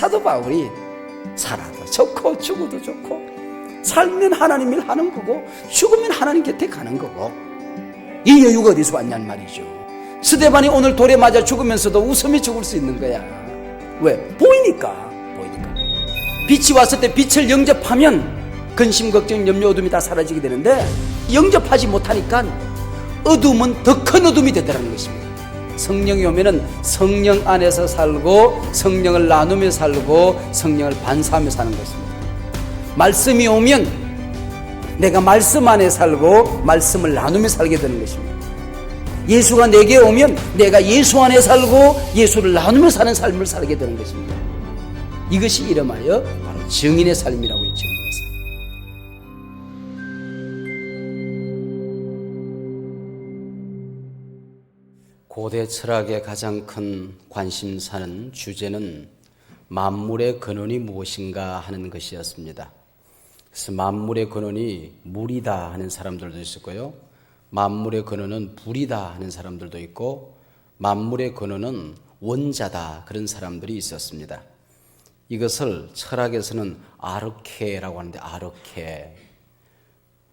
사도 바울이 살아도 좋고 죽어도 좋고 살면 하나님 일 하는 거고 죽으면 하나님 곁에 가는 거고 이 여유가 어디서 왔냔 말이죠. 스데반이 오늘 돌에 맞아 죽으면서도 웃으며 죽을 수 있는 거야. 왜? 보이니까. 보이니까. 빛이 왔을 때 빛을 영접하면 근심, 걱정, 염려, 어둠이 다 사라지게 되는데 영접하지 못하니까 어둠은 더 큰 어둠이 되더라는 것입니다. 성령이 오면은 성령 안에서 살고 성령을 나누며 살고 성령을 반사하며 사는 것입니다. 말씀이 오면 내가 말씀 안에 살고 말씀을 나누며 살게 되는 것입니다. 예수가 내게 오면 내가 예수 안에 살고 예수를 나누며 사는 삶을 살게 되는 것입니다. 이것이 이름하여 바로 증인의 삶이라고 고대 철학의 가장 큰 관심사는 주제는 만물의 근원이 무엇인가 하는 것이었습니다. 그래서 만물의 근원이 물이다 하는 사람들도 있었고요. 만물의 근원은 불이다 하는 사람들도 있고 만물의 근원은 원자다 그런 사람들이 있었습니다. 이것을 철학에서는 아르케라고 하는데 아르케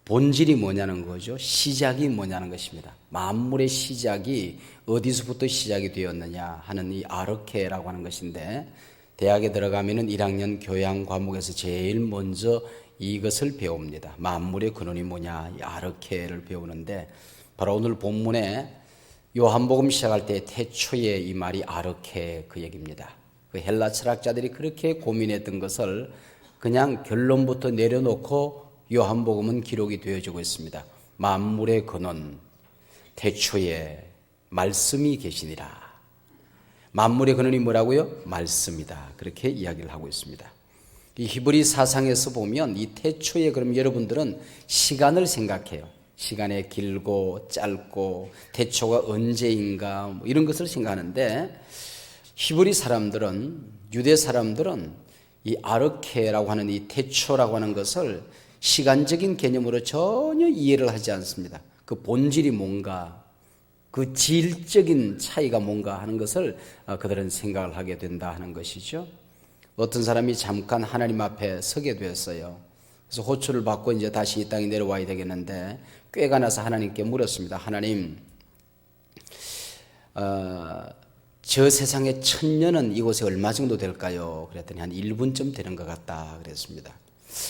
본질이 뭐냐는 거죠. 시작이 뭐냐는 것입니다. 만물의 시작이 어디서부터 시작이 되었느냐 하는 이 아르케라고 하는 것인데 대학에 들어가면은 1학년 교양 과목에서 제일 먼저 이것을 배웁니다. 만물의 근원이 뭐냐 이 아르케를 배우는데 바로 오늘 본문에 요한복음 시작할 때 태초에 이 말이 아르케 그 얘기입니다. 그 헬라 철학자들이 그렇게 고민했던 것을 그냥 결론부터 내려놓고 요한복음은 기록이 되어지고 있습니다. 만물의 근원, 태초에 말씀이 계시니라. 만물의 근원이 뭐라고요? 말씀이다. 그렇게 이야기를 하고 있습니다. 이 히브리 사상에서 보면 이 태초에 그럼 여러분들은 시간을 생각해요. 시간의 길고 짧고 태초가 언제인가 뭐 이런 것을 생각하는데 히브리 사람들은 유대 사람들은 이 아르케라고 하는 이 태초라고 하는 것을 시간적인 개념으로 전혀 이해를 하지 않습니다. 그 본질이 뭔가, 그 질적인 차이가 뭔가 하는 것을 어, 그들은 생각을 하게 된다 하는 것이죠. 어떤 사람이 잠깐 하나님 앞에 서게 되었어요. 그래서 호출을 받고 이제 다시 이 땅에 내려와야 되겠는데 꾀가 나서 하나님께 물었습니다. 하나님, 어, 저 세상의 천년은 이곳에 얼마 정도 될까요? 그랬더니 한 1분쯤 되는 것 같다 그랬습니다.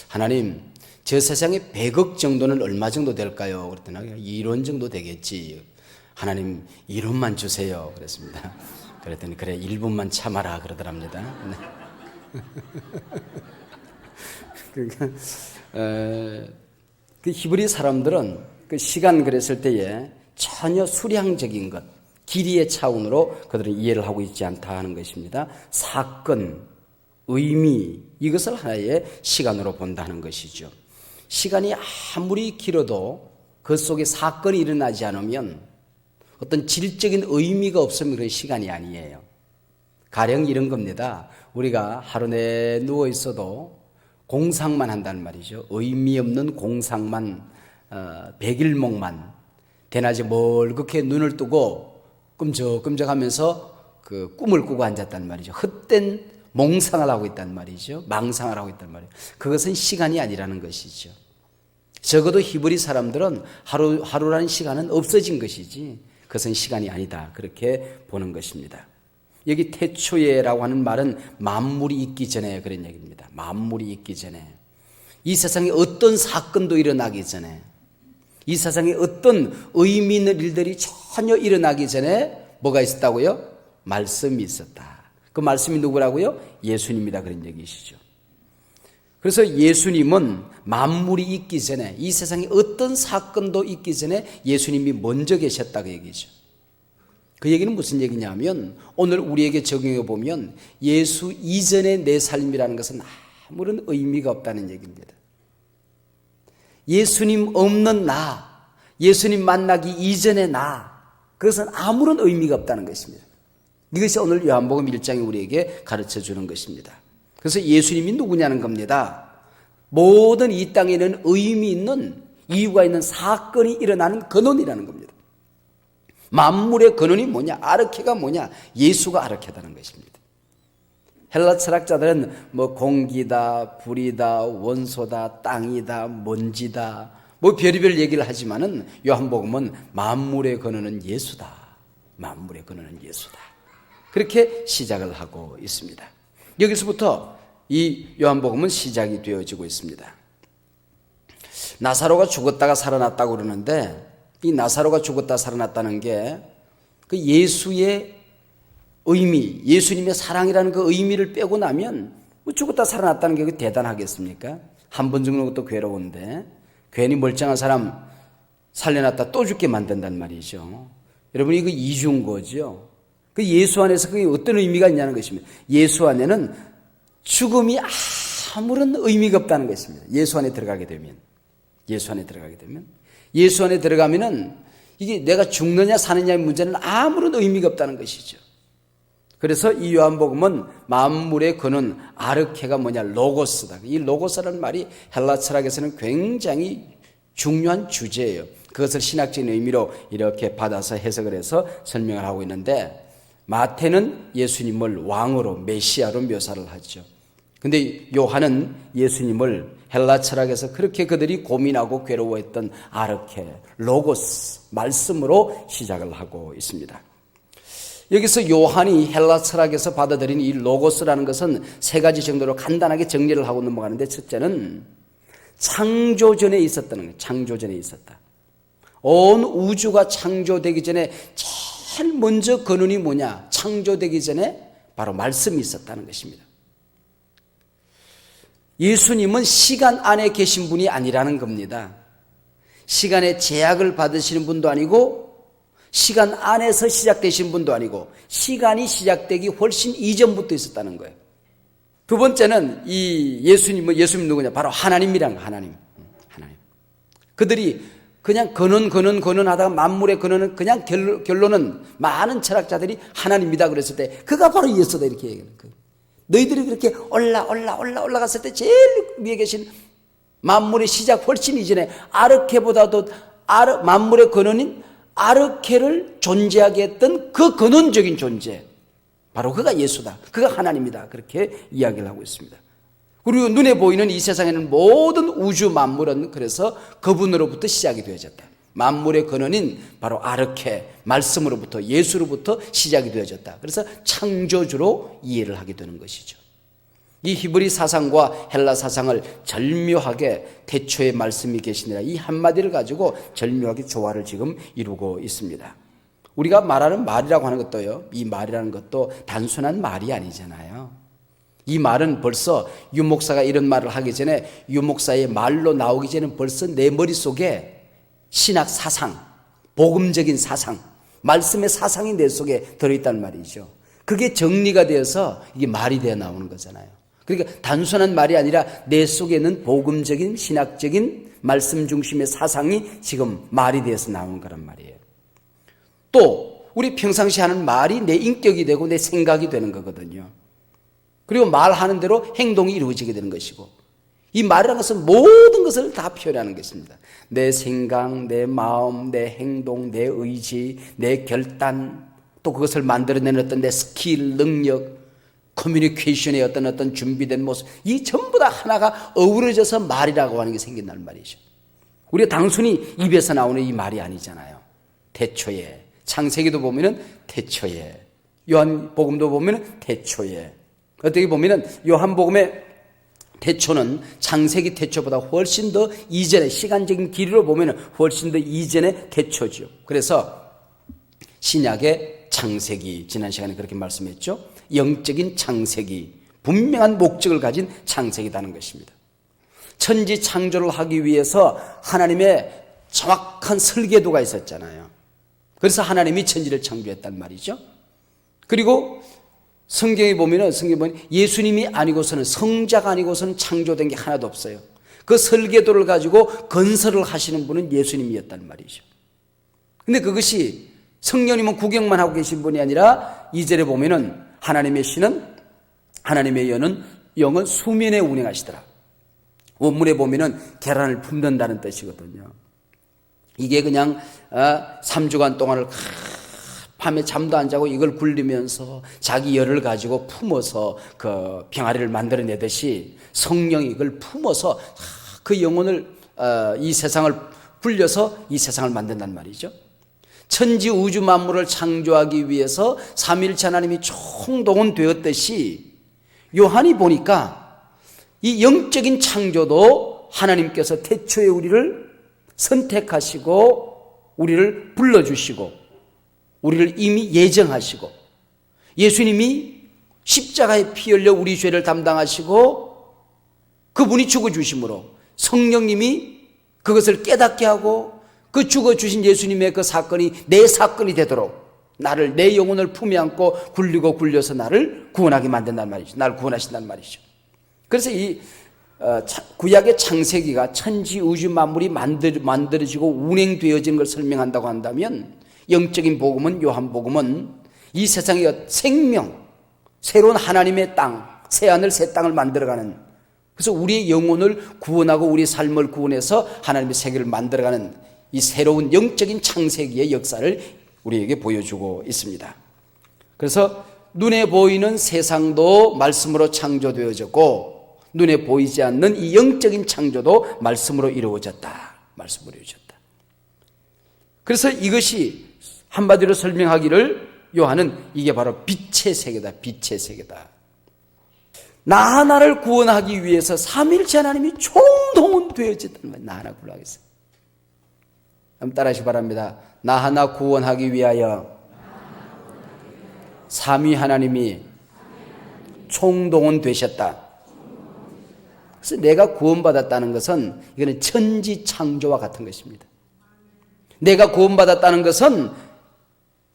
하나님, 저 세상에 100억 정도는 얼마 정도 될까요? 그랬더니 1원 정도 되겠지. 하나님, 1원만 주세요. 그랬습니다. 그랬더니 그래 1분만 참아라 그러더랍니다. 네. 그러니까 어, 그 히브리 사람들은 그 시간 그랬을 때에 전혀 수량적인 것, 길이의 차원으로 그들은 이해를 하고 있지 않다 하는 것입니다. 사건, 의미 이것을 하나의 시간으로 본다는 것이죠. 시간이 아무리 길어도 그 속에 사건이 일어나지 않으면 어떤 질적인 의미가 없으면 그런 시간이 아니에요. 가령 이런 겁니다. 우리가 하루 내 누워 있어도 공상만 한다는 말이죠. 의미 없는 공상만, 어, 백일목만, 대낮에 멀겋게 눈을 뜨고 끔적끔적 하면서 그 꿈을 꾸고 앉았단 말이죠. 헛된 몽상을 하고 있단 말이죠. 망상을 하고 있단 말이에요. 그것은 시간이 아니라는 것이죠. 적어도 히브리 사람들은 하루, 하루라는 시간은 없어진 것이지 그것은 시간이 아니다. 그렇게 보는 것입니다. 여기 태초에라고 하는 말은 만물이 있기 전에 그런 얘기입니다. 만물이 있기 전에. 이 세상에 어떤 사건도 일어나기 전에 이 세상에 어떤 의미 있는 일들이 전혀 일어나기 전에 뭐가 있었다고요? 말씀이 있었다. 그 말씀이 누구라고요? 예수님이다. 그런 얘기시죠. 그래서 예수님은 만물이 있기 전에 이 세상에 어떤 사건도 있기 전에 예수님이 먼저 계셨다 그 얘기죠. 그 얘기는 무슨 얘기냐면 오늘 우리에게 적용해 보면 예수 이전의 내 삶이라는 것은 아무런 의미가 없다는 얘기입니다. 예수님 없는 나, 예수님 만나기 이전의 나, 그것은 아무런 의미가 없다는 것입니다. 이것이 오늘 요한복음 1장이 우리에게 가르쳐 주는 것입니다. 그래서 예수님이 누구냐는 겁니다. 모든 이 땅에는 의미 있는 이유가 있는 사건이 일어나는 근원이라는 겁니다. 만물의 근원이 뭐냐? 아르케가 뭐냐? 예수가 아르케다는 것입니다. 헬라 철학자들은 뭐 공기다, 불이다, 원소다, 땅이다, 먼지다, 뭐 별의별 얘기를 하지만은 요한복음은 만물의 근원은 예수다. 만물의 근원은 예수다. 그렇게 시작을 하고 있습니다. 여기서부터 이 요한복음은 시작이 되어지고 있습니다. 나사로가 죽었다가 살아났다고 그러는데 이 나사로가 죽었다 살아났다는 게 그 예수의 의미, 예수님의 사랑이라는 그 의미를 빼고 나면 뭐 죽었다 살아났다는 게그 대단하겠습니까? 한 번 죽는 것도 괴로운데 괜히 멀쩡한 사람 살려놨다 또 죽게 만든단 말이죠. 여러분 이거 이중 거죠. 그 예수 안에서 그게 어떤 의미가 있냐는 것입니다. 예수 안에는 죽음이 아무런 의미가 없다는 것입니다. 예수 안에 들어가게 되면. 예수 안에 들어가게 되면. 예수 안에 들어가면은 이게 내가 죽느냐 사느냐의 문제는 아무런 의미가 없다는 것이죠. 그래서 이 요한복음은 만물의 근원 아르케가 뭐냐 로고스다. 이 로고스라는 말이 헬라 철학에서는 굉장히 중요한 주제예요. 그것을 신학적인 의미로 이렇게 받아서 해석을 해서 설명을 하고 있는데 마태는 예수님을 왕으로 메시아로 묘사를 하죠. 근데 요한은 예수님을 헬라 철학에서 그렇게 그들이 고민하고 괴로워했던 아르케, 로고스, 말씀으로 시작을 하고 있습니다. 여기서 요한이 헬라 철학에서 받아들인 이 로고스라는 것은 세 가지 정도로 간단하게 정리를 하고 넘어가는데 첫째는 창조 전에 있었다는 거예요. 창조 전에 있었다. 온 우주가 창조되기 전에 제일 먼저 근원이 뭐냐? 창조되기 전에 바로 말씀이 있었다는 것입니다. 예수님은 시간 안에 계신 분이 아니라는 겁니다. 시간의 제약을 받으시는 분도 아니고 시간 안에서 시작되신 분도 아니고 시간이 시작되기 훨씬 이전부터 있었다는 거예요. 두 번째는 이 예수님은 예수님 누구냐? 바로 하나님이란 거, 하나님. 하나님. 그들이 그냥 근원 근원 근원 하다가 만물의 근원은 그냥 결론은 많은 철학자들이 하나님이다 그랬을 때 그가 바로 예수다 이렇게 얘기하는 거예요. 너희들이 그렇게 올라 올라 올라 올라갔을 때 제일 위에 계신 만물의 시작 훨씬 이전에 아르케보다도 아르, 만물의 근원인 아르케를 존재하게 했던 그 근원적인 존재 바로 그가 예수다. 그가 하나님이다. 그렇게 이야기를 하고 있습니다. 그리고 눈에 보이는 이 세상에는 모든 우주 만물은 그래서 그분으로부터 시작이 되어졌다. 만물의 근원인 바로 아르케 말씀으로부터 예수로부터 시작이 되어졌다. 그래서 창조주로 이해를 하게 되는 것이죠. 이 히브리 사상과 헬라 사상을 절묘하게 태초의 말씀이 계시니라 이 한마디를 가지고 절묘하게 조화를 지금 이루고 있습니다. 우리가 말하는 말이라고 하는 것도요, 이 말이라는 것도 단순한 말이 아니잖아요. 이 말은 벌써 유목사가 이런 말을 하기 전에 유목사의 말로 나오기 전에 벌써 내 머릿속에 신학 사상, 복음적인 사상, 말씀의 사상이 내 속에 들어있단 말이죠. 그게 정리가 되어서 이게 말이 되어 나오는 거잖아요. 그러니까 단순한 말이 아니라 내 속에는 복음적인 신학적인 말씀 중심의 사상이 지금 말이 되어서 나오는 거란 말이에요. 또 우리 평상시 하는 말이 내 인격이 되고 내 생각이 되는 거거든요. 그리고 말하는 대로 행동이 이루어지게 되는 것이고 이 말이라는 것은 모든 것을 다 표현하는 것입니다. 내 생각, 내 마음, 내 행동, 내 의지, 내 결단, 또 그것을 만들어내는 어떤 내 스킬, 능력, 커뮤니케이션의 어떤 어떤 준비된 모습, 이 전부 다 하나가 어우러져서 말이라고 하는 게 생긴다는 말이죠. 우리가 단순히 입에서 나오는 이 말이 아니잖아요. 대초에. 창세기도 보면은 대초에. 요한복음도 보면은 대초에. 어떻게 보면은 요한복음의 태초는 창세기 태초보다 훨씬 더 이전의 시간적인 길이로 보면 훨씬 더 이전의 태초죠. 그래서 신약의 창세기 지난 시간에 그렇게 말씀했죠. 영적인 창세기 분명한 목적을 가진 창세기라는 것입니다. 천지 창조를 하기 위해서 하나님의 정확한 설계도가 있었잖아요. 그래서 하나님이 천지를 창조했단 말이죠. 그리고 성경에 보면은 성경에 보면 예수님이 아니고서는 성자가 아니고서는 창조된 게 하나도 없어요. 그 설계도를 가지고 건설을 하시는 분은 예수님이었단 말이죠. 근데 그것이 성령님은 구경만 하고 계신 분이 아니라 이절에 보면은 하나님의 신은 하나님의 여는 영은 수면에 운행하시더라. 원문에 보면은 계란을 품는다는 뜻이거든요. 이게 그냥 3주간 어, 동안을 밤에 잠도 안 자고 이걸 굴리면서 자기 열을 가지고 품어서 그 병아리를 만들어내듯이 성령이 이걸 품어서 그 영혼을 어, 이 세상을 굴려서 이 세상을 만든단 말이죠. 천지 우주 만물을 창조하기 위해서 삼일체 하나님이 총동원되었듯이 요한이 보니까 이 영적인 창조도 하나님께서 태초에 우리를 선택하시고 우리를 불러주시고 우리를 이미 예정하시고 예수님이 십자가에 피 흘려 우리 죄를 담당하시고 그분이 죽어 주심으로 성령님이 그것을 깨닫게 하고 그 죽어 주신 예수님의 그 사건이 내 사건이 되도록 나를 내 영혼을 품에 안고 굴리고 굴려서 나를 구원하게 만든단 말이죠. 나를 구원하신단 말이죠. 그래서 이 어, 구약의 창세기가 천지 우주 만물이 만들, 만들어지고 운행되어지는 걸 설명한다고 한다면 영적인 복음은 요한 복음은 이 세상의 생명, 새로운 하나님의 땅, 새 하늘 새 땅을 만들어가는 그래서 우리의 영혼을 구원하고 우리 삶을 구원해서 하나님의 세계를 만들어가는 이 새로운 영적인 창세기의 역사를 우리에게 보여주고 있습니다. 그래서 눈에 보이는 세상도 말씀으로 창조되어졌고 눈에 보이지 않는 이 영적인 창조도 말씀으로 이루어졌다. 말씀으로 이루어졌다. 그래서 이것이 한마디로 설명하기를 요한은 이게 바로 빛의 세계다. 빛의 세계다. 나 하나를 구원하기 위해서 삼일째 하나님이 총동원 되어졌다는 거예요. 나 하나 구원하겠어요. 한번 따라하시 기 바랍니다. 나 하나 구원하기 위하여 삼위 하나님이 총동원 되셨다. 그래서 내가 구원받았다는 것은 이거는 천지 창조와 같은 것입니다. 내가 구원받았다는 것은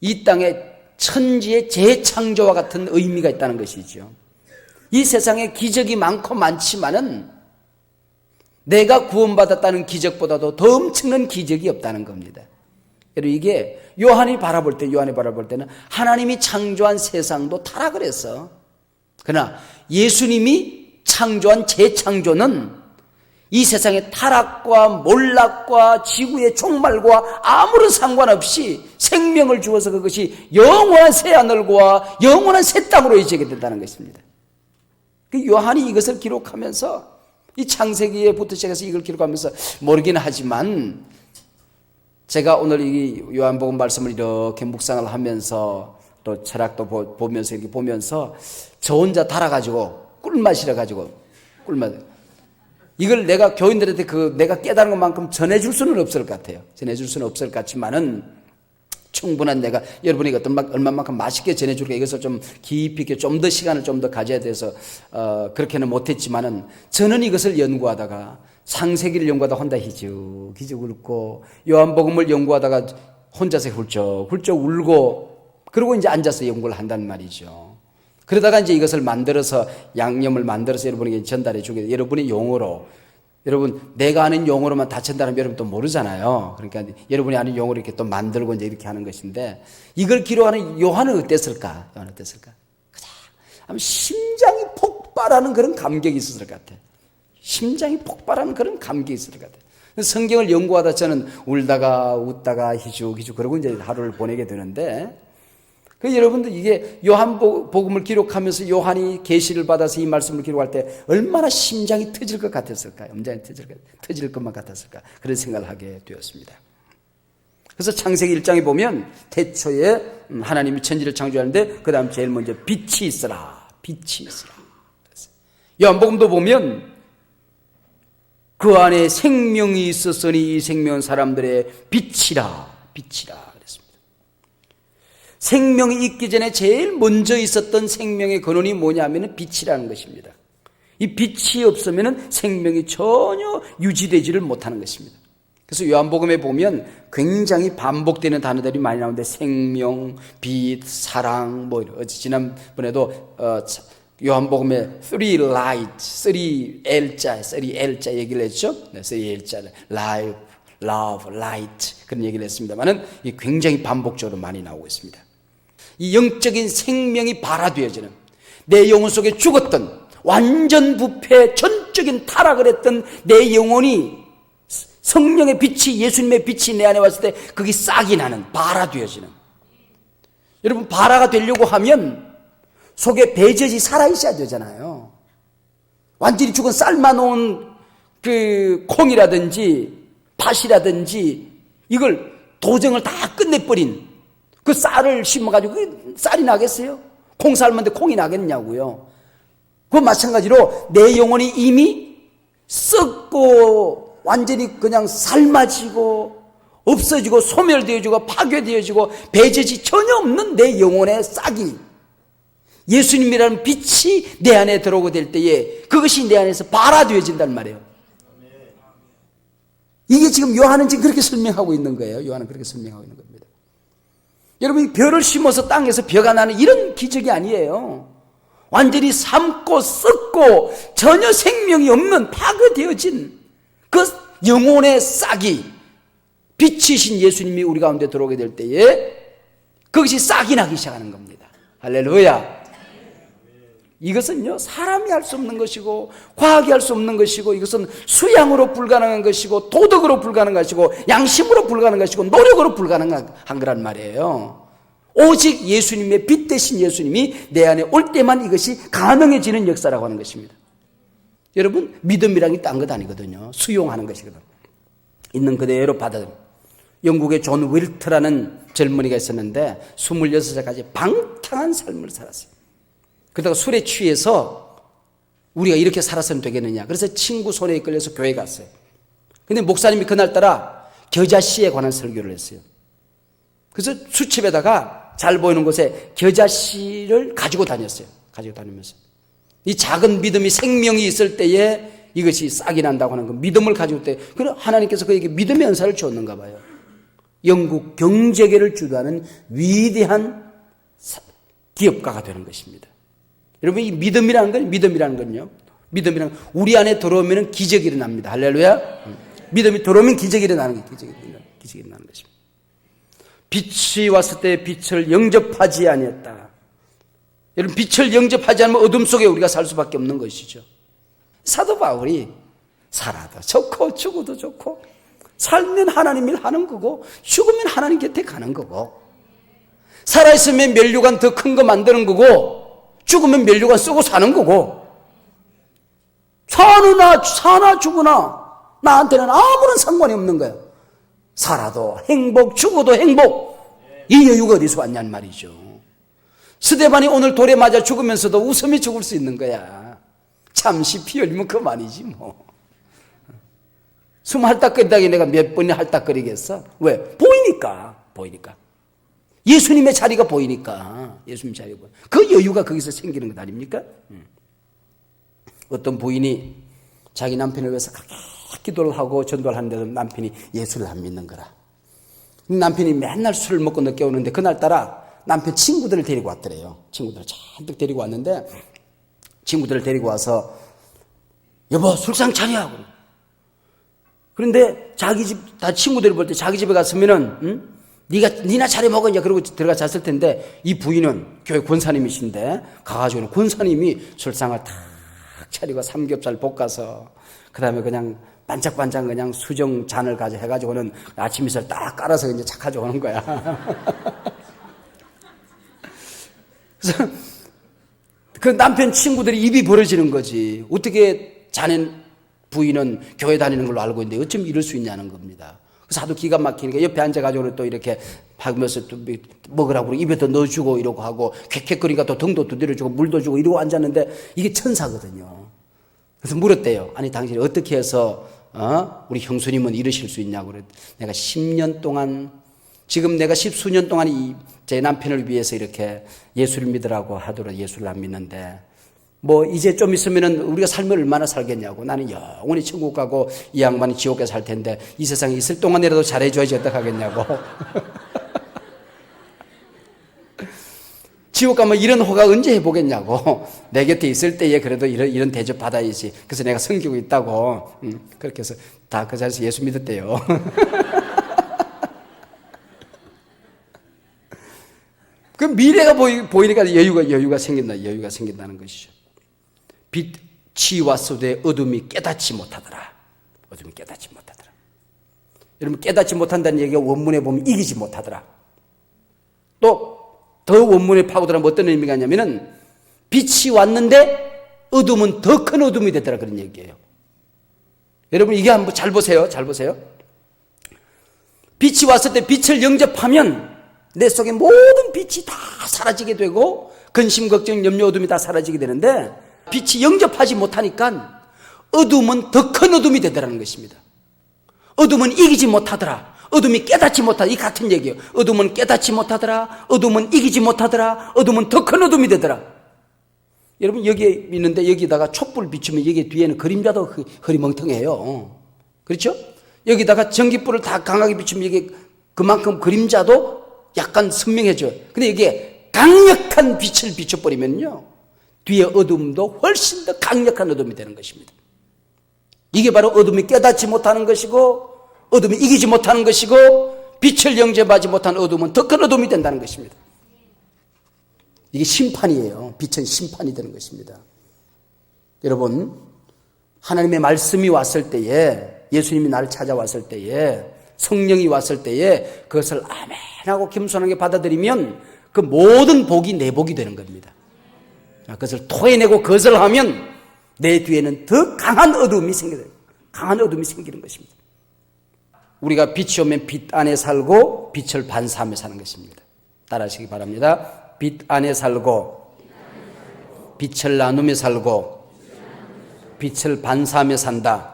이 땅의 천지의 재창조와 같은 의미가 있다는 것이죠. 이 세상에 기적이 많고 많지만은 내가 구원받았다는 기적보다도 더 엄청난 기적이 없다는 겁니다. 여러분 이게 요한이 바라볼 때 요한이 바라볼 때는 하나님이 창조한 세상도 타락을 했어. 그러나 예수님이 창조한 재창조는 이 세상의 타락과 몰락과 지구의 종말과 아무런 상관없이 생명을 주어서 그것이 영원한 새 하늘과 영원한 새 땅으로 이제게 된다는 것입니다. 그 요한이 이것을 기록하면서 이 창세기에부터 시작해서 이걸 기록하면서 모르긴 하지만 제가 오늘 이 요한복음 말씀을 이렇게 묵상을 하면서 또 철학도 보면서 이렇게 보면서 저 혼자 달아가지고 꿀맛이라 가지고 꿀맛. 이걸 내가 교인들한테 그 내가 깨달은 것만큼 전해줄 수는 없을 것 같아요. 전해줄 수는 없을 것 같지만은 충분한 내가 여러분이 어떤 얼마만큼 맛있게 전해줄까 이것을 좀 깊이 있게 좀 더 시간을 좀 더 가져야 돼서 어, 그렇게는 못했지만은 저는 이것을 연구하다가 상세기를 연구하다 혼자 희죽 희죽 울고 요한복음을 연구하다가 혼자서 훌쩍 훌쩍 울고 그리고 이제 앉아서 연구를 한단 말이죠. 그러다가 이제 이것을 만들어서 양념을 만들어서 여러분에게 전달해 주게 여러분의 용어로 여러분 내가 아는 용어로만 다 전달하면 여러분 또 모르잖아요. 그러니까 여러분이 아는 용어로 이렇게 또 만들고 이제 이렇게 하는 것인데 이걸 기록하는 요한은 어땠을까? 요한 어땠을까? 그냥 심장이 폭발하는 그런 감격이 있었을 것 같아. 심장이 폭발하는 그런 감격이 있었을 것 같아. 성경을 연구하다 저는 울다가 웃다가 희죽희죽 그러고 이제 하루를 보내게 되는데 그 여러분들 이게 요한 복음을 기록하면서 요한이 계시를 받아서 이 말씀을 기록할 때 얼마나 심장이 터질 것 같았을까요? 심장이 터질 것, 터질 것만 같았을까? 그런 생각을 하게 되었습니다. 그래서 창세기 1장에 보면 태초에 음, 하나님이 천지를 창조하는데 그 다음 제일 먼저 빛이 있어라. 빛이 있어라. 요한복음도 보면 그 안에 생명이 있었으니 이 생명은 사람들의 빛이라. 빛이라. 생명이 있기 전에 제일 먼저 있었던 생명의 근원이 뭐냐면 빛이라는 것입니다. 이 빛이 없으면 생명이 전혀 유지되지를 못하는 것입니다. 그래서 요한복음에 보면 굉장히 반복되는 단어들이 많이 나오는데 생명, 빛, 사랑 뭐 지난번에도 어, 요한복음에 three light, three L자, three L자 얘기를 했죠. 네, three L자, life, love, light 그런 얘기를 했습니다만은 굉장히 반복적으로 많이 나오고 있습니다. 이 영적인 생명이 발화되어지는 내 영혼 속에 죽었던 완전 부패, 전적인 타락을 했던 내 영혼이 성령의 빛이 예수님의 빛이 내 안에 왔을 때 그게 싹이 나는 발화되어지는 여러분 바라가 되려고 하면 속에 배젖이 살아 있어야 되잖아요. 완전히 죽은 삶아놓은 그 콩이라든지 팥이라든지 이걸 도정을 다 끝내버린 그 쌀을 심어가지고 그 쌀이 나겠어요? 콩 삶는데 콩이 나겠냐고요. 그 마찬가지로 내 영혼이 이미 썩고 완전히 그냥 삶아지고 없어지고 소멸되어지고 파괴되어지고 배제지 전혀 없는 내 영혼의 싹이 예수님이라는 빛이 내 안에 들어오게 될 때에 그것이 내 안에서 발화되어진단 말이에요. 이게 지금 요한은 지금 그렇게 설명하고 있는 거예요. 요한은 그렇게 설명하고 있는 겁니다. 여러분, 벼를 심어서 땅에서 벼가 나는 이런 기적이 아니에요. 완전히 삶고 썩고 전혀 생명이 없는 파괴되어진 그 영혼의 싹이 빛이신 예수님이 우리 가운데 들어오게 될 때에 그것이 싹이 나기 시작하는 겁니다. 할렐루야. 이것은요, 사람이 할 수 없는 것이고, 과학이 할 수 없는 것이고, 이것은 수양으로 불가능한 것이고, 도덕으로 불가능한 것이고, 양심으로 불가능한 것이고, 노력으로 불가능한 거란 말이에요. 오직 예수님의 빛 대신 예수님이 내 안에 올 때만 이것이 가능해지는 역사라고 하는 것입니다. 여러분, 믿음이란 게딴 것 아니거든요. 수용하는 것이거든. 있는 그대로 받아들여. 영국의 존 윌트라는 젊은이가 있었는데, 26살까지 방탕한 삶을 살았어요. 그러다가 술에 취해서 우리가 이렇게 살았으면 되겠느냐. 그래서 친구 손에 이끌려서 교회 갔어요. 근데 목사님이 그날따라 겨자씨에 관한 설교를 했어요. 그래서 수첩에다가 잘 보이는 곳에 겨자씨를 가지고 다녔어요. 가지고 다니면서. 이 작은 믿음이 생명이 있을 때에 이것이 싹이 난다고 하는 그 믿음을 가지고 때, 그래 하나님께서 그에게 믿음의 은사를 주었는가 봐요. 영국 경제계를 주도하는 위대한 기업가가 되는 것입니다. 여러분 이 믿음이라는 건 믿음이라는 건요. 믿음이란 우리 안에 들어오면 기적이 일어납니다. 할렐루야. 믿음이 들어오면 기적이 일어나는 게 기적이 일어나는, 기적이 일어나는 것입니다. 빛이 왔을 때 빛을 영접하지 아니했다. 여러분 빛을 영접하지 않으면 어둠 속에 우리가 살 수밖에 없는 것이죠. 사도 바울이 살아도 좋고 죽어도 좋고 살면 하나님 일 하는 거고 죽으면 하나님 곁에 가는 거고 살아있으면 멸류관 더 큰 거 만드는 거고 죽으면 멸류관 쓰고 사는 거고 사느나 사나 죽으나 나한테는 아무런 상관이 없는 거예요. 살아도 행복, 죽어도 행복. 이 여유가 어디서 왔냔 말이죠. 스데반이 오늘 돌에 맞아 죽으면서도 웃음이 죽을 수 있는 거야. 잠시 피 흘리면 그만이지 뭐. 숨 할딱거리다가 내가 몇 번이 할딱거리겠어? 왜? 보이니까. 보이니까. 예수님의 자리가 보이니까. 예수님 자리가 보여. 그 여유가 거기서 생기는 것 아닙니까? 어떤 부인이 자기 남편을 위해서 그렇게 기도를 하고 전도를 하는데도 남편이 예수를 안 믿는 거라. 남편이 맨날 술을 먹고 늦게 오는데 그날따라 남편 친구들을 데리고 왔더래요. 친구들을 잔뜩 데리고 왔는데 친구들을 데리고 와서 여보 술상 차려. 그런데 자기 집 다 친구들이 볼 때 자기 집에 갔으면은 응? 네가 니나 차려 먹어 이제 그러고 들어가 잤을 텐데 이 부인은 교회 권사님이신데 가가지고는 권사님이 술상을 탁 차리고 삼겹살 볶아서 그다음에 그냥 반짝반짝 그냥 수정 잔을 가져 해가지고는 아침 이슬 딱 깔아서 이제 착 가져오는 거야. 그래서 그 남편 친구들이 입이 벌어지는 거지. 어떻게 자네 부인은 교회 다니는 걸로 알고 있는데 어쩜 이럴 수 있냐는 겁니다. 하도 기가 막히니까 옆에 앉아가지고 또 이렇게 하면서 또 먹으라고 입에 더 넣어주고 이러고 하고 쾌쾌거리니까 또 등도 두드려주고 물도 주고 이러고 앉았는데 이게 천사거든요. 그래서 물었대요. 아니 당신이 어떻게 해서 어? 우리 형수님은 이러실 수 있냐고 그래. 내가 10년 동안 지금 내가 십수년 동안 이 제 남편을 위해서 이렇게 예수를 믿으라고 하도록 예수를 안 믿는데 뭐 이제 좀 있으면은 우리가 삶을 얼마나 살겠냐고. 나는 영원히 천국 가고 이 양반이 지옥에 살 텐데 이 세상에 있을 동안이라도 잘해줘야지 어떡하겠냐고. 지옥 가면 이런 호가 언제 해보겠냐고. 내 곁에 있을 때에 그래도 이런, 이런 대접 받아야지. 그래서 내가 섬기고 있다고. 음, 그렇게 해서 다 그 자리에서 예수 믿었대요. 그 미래가 보이, 보이니까 여유가 여유가 생긴다 여유가 생긴다는 것이죠 빛이 왔으되 어둠이 깨닫지 못하더라 어둠이 깨닫지 못하더라 여러분 깨닫지 못한다는 얘기가 원문에 보면 이기지 못하더라 또 더 원문에 파고들면 어떤 의미가 있냐면은 빛이 왔는데 어둠은 더 큰 어둠이 됐더라 그런 얘기예요. 여러분 이게 한번 잘 보세요. 잘 보세요. 빛이 왔을 때 빛을 영접하면 내 속에 모든 빛이 다 사라지게 되고 근심 걱정 염려 어둠이 다 사라지게 되는데 빛이 영접하지 못하니까 어둠은 더 큰 어둠이 되더라는 것입니다. 어둠은 이기지 못하더라. 어둠이 깨닫지 못하더라. 이 같은 얘기예요. 어둠은 깨닫지 못하더라. 어둠은 이기지 못하더라. 어둠은 더 큰 어둠이 되더라. 여러분 여기에 있는데 여기다가 촛불 비추면 여기 뒤에는 그림자도 흐- 흐리멍텅해요. 그렇죠? 여기다가 전기불을 다 강하게 비추면 이게 그만큼 그림자도 약간 선명해져요. 근데 이게 강력한 빛을 비춰버리면요. 뒤에 어둠도 훨씬 더 강력한 어둠이 되는 것입니다. 이게 바로 어둠이 깨닫지 못하는 것이고 어둠이 이기지 못하는 것이고 빛을 영접하지 못한 어둠은 더 큰 어둠이 된다는 것입니다. 이게 심판이에요. 빛은 심판이 되는 것입니다. 여러분, 하나님의 말씀이 왔을 때에 예수님이 나를 찾아왔을 때에 성령이 왔을 때에 그것을 아멘 하고 겸손하게 받아들이면 그 모든 복이 내 복이 되는 겁니다. 그것을 토해내고 거절하면 내 뒤에는 더 강한 어둠이 생겨요. 강한 어둠이 생기는 것입니다. 우리가 빛이 오면 빛 안에 살고 빛을 반사하며 사는 것입니다. 따라하시기 바랍니다. 빛 안에 살고 빛을 나누며 살고 빛을 반사하며 산다.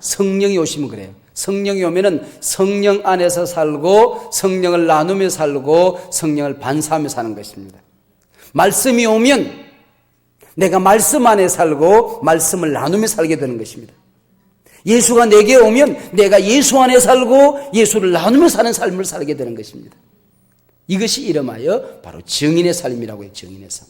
성령이 오시면 그래요. 성령이 오면은 성령 안에서 살고 성령을 나누며 살고 성령을 반사하며 사는 것입니다. 말씀이 오면 내가 말씀 안에 살고 말씀을 나누며 살게 되는 것입니다. 예수가 내게 오면 내가 예수 안에 살고 예수를 나누며 사는 삶을 살게 되는 것입니다. 이것이 이름하여 바로 증인의 삶이라고 해요. 증인의 삶.